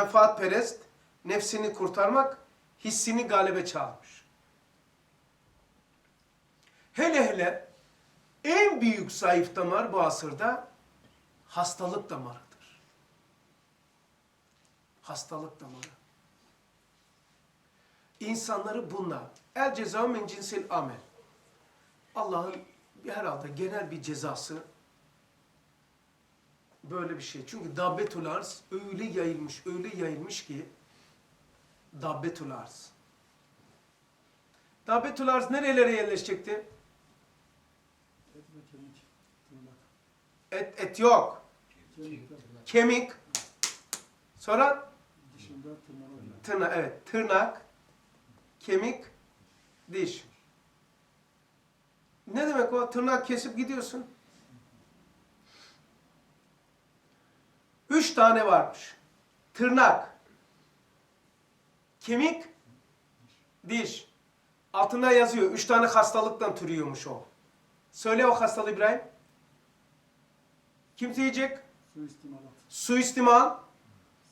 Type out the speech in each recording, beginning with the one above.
menfaatperest, nefsini kurtarmak, hissini galebe çağırmış. Hele hele en büyük zayıf damar bu asırda hastalık damarıdır. Hastalık damarı. İnsanları bunlar. El ceza min cinsil amel. Allah'ın herhalde genel bir cezası böyle bir şey. Çünkü dabbetül arz öyle yayılmış, öyle yayılmış ki dabbetül arz. Dabbetül arz nerelere yerleşecekti? Et. Et, yok. Kemik. Sonra tırnak, evet tırnak, kemik, diş. Ne demek o? Tırnak kesip gidiyorsun. Üç tane varmış. Tırnak, kemik, diş. Altında yazıyor. Üç tane hastalıktan türüyormuş o. Söyle o hastalığı İbrahim. Kim diyecek? Suistimalat. Suistimal,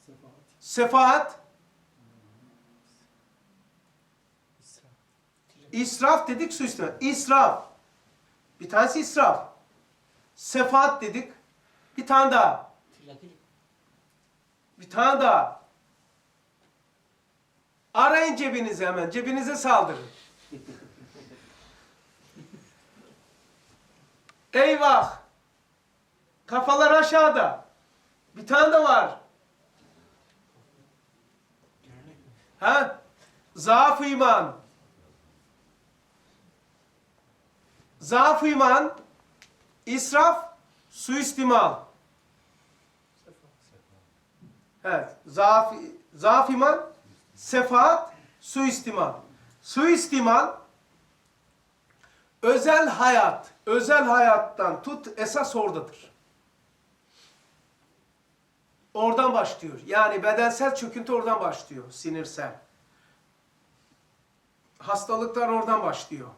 Sefahat. sefahat, İsraf dedik suistimal. İsraf. Bir tanesi israf. Sefaat dedik. Bir tane daha. Bir tane daha. Arayın cebinizi hemen. Cebinize saldırın. Eyvah. Kafalar aşağıda. Bir tane de var. Ha? Zaaf iman. Zaaf iman, israf, suistimal. Evet, zaaf, zaaf iman, sefaat, suistimal. Suistimal, özel hayat, özel hayattan tut esas oradadır. Oradan başlıyor. Yani bedensel çöküntü oradan başlıyor, sinirsel. Hastalıklar oradan başlıyor.